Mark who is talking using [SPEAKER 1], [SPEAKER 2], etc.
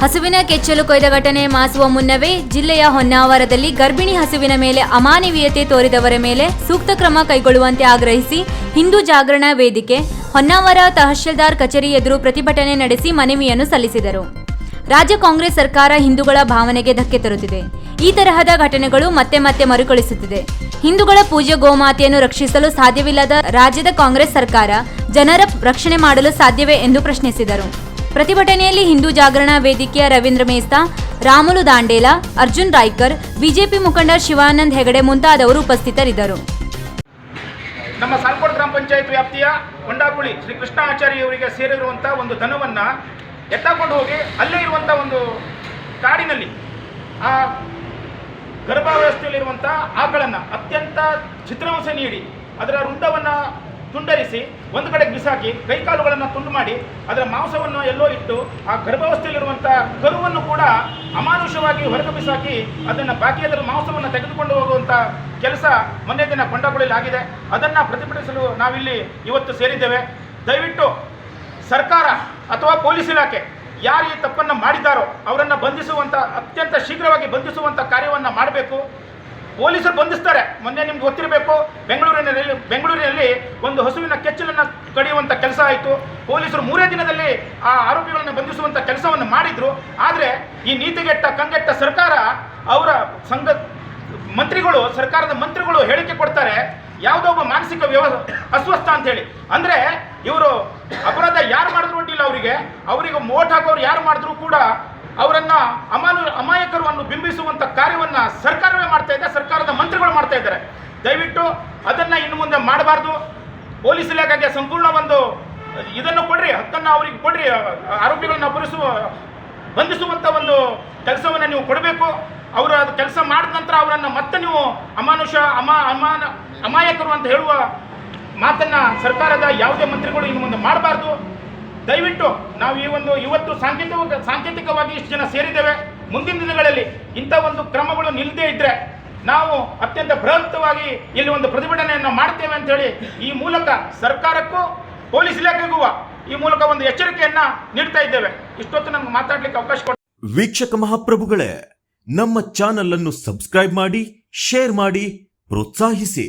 [SPEAKER 1] ಹಸುವಿನ ಕೆಚ್ಚಲು ಕೊಯ್ದ ಘಟನೆ ಮಾಸುವ ಮುನ್ನವೇ ಜಿಲ್ಲೆಯ ಹೊನ್ನಾವರದಲ್ಲಿ ಗರ್ಭಿಣಿ ಹಸುವಿನ ಮೇಲೆ ಅಮಾನವೀಯತೆ ತೋರಿದವರ ಮೇಲೆ ಸೂಕ್ತ ಕ್ರಮ ಕೈಗೊಳ್ಳುವಂತೆ ಆಗ್ರಹಿಸಿ ಹಿಂದೂ ಜಾಗರಣ ವೇದಿಕೆ, ಹೊನ್ನಾವರ ತಹಶೀಲ್ದಾರ್ ಕಚೇರಿ ಎದುರು ಪ್ರತಿಭಟನೆ ನಡೆಸಿ ಮನವಿಯನ್ನು ಸಲ್ಲಿಸಿದರು. ರಾಜ್ಯ ಕಾಂಗ್ರೆಸ್ ಸರ್ಕಾರ ಹಿಂದೂಗಳ ಭಾವನೆಗೆ ಧಕ್ಕೆ ತರುತ್ತಿದೆ. ಈ ತರಹದ ಘಟನೆಗಳು ಮತ್ತೆ ಮತ್ತೆ ಮರುಕಳಿಸುತ್ತಿದೆ. ಹಿಂದೂಗಳ ಪೂಜ್ಯ ಗೋಮಾತೆಯನ್ನು ರಕ್ಷಿಸಲು ಸಾಧ್ಯವಿಲ್ಲದ ರಾಜ್ಯದ ಕಾಂಗ್ರೆಸ್ ಸರ್ಕಾರ ಜನರ ರಕ್ಷಣೆ ಮಾಡಲು ಸಾಧ್ಯವೇ ಎಂದು ಪ್ರಶ್ನಿಸಿದರು. ಪ್ರತಿಭಟನೆಯಲ್ಲಿ ಹಿಂದೂ ಜಾಗರಣಾ ವೇದಿಕೆಯ ರವೀಂದ್ರ ಮೇಸ್ತಾ, ರಾಮುಲು ದಾಂಡೇಲ, ಅರ್ಜುನ್ ರಾಯ್ಕರ್, ಬಿಜೆಪಿ ಮುಖಂಡ ಶಿವಾನಂದ್ ಹೆಗಡೆ ಮುಂತಾದವರು ಉಪಸ್ಥಿತರಿದ್ದರು.
[SPEAKER 2] ನಮ್ಮ ಸಾಲ್ಕೋಟ್ ಗ್ರಾಮ ಪಂಚಾಯತ್ ವ್ಯಾಪ್ತಿಯ ಕೊಂಡಾಪುಳಿ ಶ್ರೀ ಕೃಷ್ಣ ಆಚಾರ್ಯವರಿಗೆ ಸೇರಿರುವಂಥ ಒಂದು ಧನವನ್ನ ಎತ್ತಾಕೊಂಡು ಹೋಗಿ ಅಲ್ಲೇ ಇರುವಂಥ ಒಂದು ಕಾಡಿನಲ್ಲಿ ಆ ಗರ್ಭಾವಸ್ಥೆಯಲ್ಲಿರುವಂಥ ಆಕಳನ್ನು ಅತ್ಯಂತ ಚಿತ್ರಹಿಂಸೆ ನೀಡಿ ಅದರ ರುಂಡವನ್ನು ತುಂಡರಿಸಿ ಒಂದು ಕಡೆ ಬಿಸಾಕಿ ಕೈಕಾಲುಗಳನ್ನು ತುಂಡು ಮಾಡಿ ಅದರ ಮಾಂಸವನ್ನು ಎಲ್ಲೋ ಇಟ್ಟು ಆ ಗರ್ಭಾವಸ್ಥೆಯಲ್ಲಿರುವಂಥ ಕರುವನ್ನು ಕೂಡ ಅಮಾನುಷವಾಗಿ ಹೊರಗೆ ಬಿಸಾಕಿ ಅದನ್ನು ಬಾಕಿ ಅದರ ಮಾಂಸವನ್ನು ತೆಗೆದುಕೊಂಡು ಹೋಗುವಂಥ ಕೆಲಸ ಮೊನ್ನೆ ದಿನ ಕೊಂಡಗೊಳ್ಳಲು ಆಗಿದೆ. ಅದನ್ನು ಪ್ರತಿಭಟಿಸಲು ನಾವಿಲ್ಲಿ ಇವತ್ತು ಸೇರಿದ್ದೇವೆ. ದಯವಿಟ್ಟು ಸರ್ಕಾರ ಅಥವಾ ಪೊಲೀಸ್ ಇಲಾಖೆ ಯಾರು ಈ ತಪ್ಪನ್ನು ಮಾಡಿದ್ದಾರೋ ಅವರನ್ನು ಬಂಧಿಸುವಂಥ ಅತ್ಯಂತ ಶೀಘ್ರವಾಗಿ ಬಂಧಿಸುವಂಥ ಕಾರ್ಯವನ್ನು ಮಾಡಬೇಕು. ಪೊಲೀಸರು ಬಂಧಿಸ್ತಾರೆ. ಮೊನ್ನೆ ನಿಮ್ಗೆ ಗೊತ್ತಿರಬೇಕು, ಬೆಂಗಳೂರಿನಲ್ಲಿ ಬೆಂಗಳೂರಿನಲ್ಲಿ ಒಂದು ಹಸುವಿನ ಕೆಚ್ಚಲನ್ನು ಕಡಿಯುವಂಥ ಕೆಲಸ ಆಯಿತು. ಪೊಲೀಸರು ಮೂರೇ ದಿನದಲ್ಲಿ ಆ ಆರೋಪಿಗಳನ್ನು ಬಂಧಿಸುವಂಥ ಕೆಲಸವನ್ನು ಮಾಡಿದ್ರು. ಆದರೆ ಈ ನೀತಿಗೆಟ್ಟ, ಕಂಗೆಟ್ಟ ಸರ್ಕಾರ ಅವರ ಸಂಘ ಮಂತ್ರಿಗಳು, ಸರ್ಕಾರದ ಮಂತ್ರಿಗಳು ಹೇಳಿಕೆ ಕೊಡ್ತಾರೆ. ಯಾವುದೋ ಒಬ್ಬ ಮಾನಸಿಕ ವ್ಯವ ಅಸ್ವಸ್ಥ ಅಂತ ಹೇಳಿ. ಅಂದ್ರೆ ಇವರು ಅಪರಾಧ ಯಾರು ಮಾಡಿದ್ರು ಅಡ್ಡಿಲ್ಲ ಅವರಿಗೆ. ಅವರಿಗೆ ಮೋಟ್ ಹಾಕೋರು ಯಾರು ಮಾಡಿದ್ರು ಕೂಡ ಅವರನ್ನ ಅಮಾನು ಅಮಾಯಕರು ಬಿಂಬಿಸುವಂಥ ಕಾರ್ಯವನ್ನ ಸರ್ಕಾರವೇ ಮಾಡ್ತಾ ಇದೆ, ಸರ್ಕಾರದ ಮಂತ್ರಿಗಳು ಮಾಡ್ತಾ ಇದ್ದಾರೆ. ದಯವಿಟ್ಟು ಅದನ್ನ ಇನ್ನು ಮುಂದೆ ಮಾಡಬಾರ್ದು. ಪೊಲೀಸ್ ಇಲಾಖೆಗೆ ಸಂಪೂರ್ಣ ಒಂದು ಇದನ್ನು ಕೊಡ್ರಿ, ಹಕ್ಕನ್ನು ಅವರಿಗೆ ಕೊಡ್ರಿ, ಆರೋಪಿಗಳನ್ನ ಬರಿಸುವ ಬಂಧಿಸುವಂತ ಒಂದು ಕೆಲಸವನ್ನು ನೀವು ಕೊಡಬೇಕು. ಅವರು ಅದು ಕೆಲಸ ಮಾಡಿದ ನಂತರ ಅವರನ್ನು ಮತ್ತೆ ನೀವು ಅಮಾನುಷ, ಅಮಾ, ಅಮಾನ, ಅಮಾಯಕರು ಅಂತ ಹೇಳುವ ಮಾತನ್ನ ಸರ್ಕಾರದ ಯಾವುದೇ ಮಂತ್ರಿಗಳು ಇನ್ನು ಮುಂದೆ ಮಾಡಬಾರ್ದು. ದಯವಿಟ್ಟು ನಾವು ಈ ಒಂದು ಇವತ್ತು ಸಾಂಕೇತಿಕ, ಸಾಂಕೇತಿಕವಾಗಿ ಇಷ್ಟು ಜನ ಸೇರಿದ್ದೇವೆ. ಮುಂದಿನ ದಿನಗಳಲ್ಲಿ ಇಂಥ ಒಂದು ಕ್ರಮಗಳು ನಿಲ್ಲದೇ ಇದ್ರೆ ನಾವು ಅತ್ಯಂತ ಬೃಹತ್ವಾಗಿ ಇಲ್ಲಿ ಒಂದು ಪ್ರತಿಭಟನೆಯನ್ನು ಮಾಡ್ತೇವೆ ಅಂತ ಹೇಳಿ ಈ ಮೂಲಕ ಸರ್ಕಾರಕ್ಕೂ ಪೊಲೀಸ್ ಇಲಾಖೆಗೂ ಈ ಮೂಲಕ ಒಂದು ಎಚ್ಚರಿಕೆಯನ್ನ ನೀಡ್ತಾ ಇದ್ದೇವೆ. ಇಷ್ಟೊತ್ತು ನಮ್ಗೆ ಮಾತಾಡ್ಲಿಕ್ಕೆ ಅವಕಾಶ ಕೊಡ
[SPEAKER 3] ವೀಕ್ಷಕ ಮಹಾಪ್ರಭುಗಳೇ, ನಮ್ಮ ಚಾನಲ್ ಅನ್ನು ಸಬ್ಸ್ಕ್ರೈಬ್ ಮಾಡಿ, ಶೇರ್ ಮಾಡಿ, ಪ್ರೋತ್ಸಾಹಿಸಿ.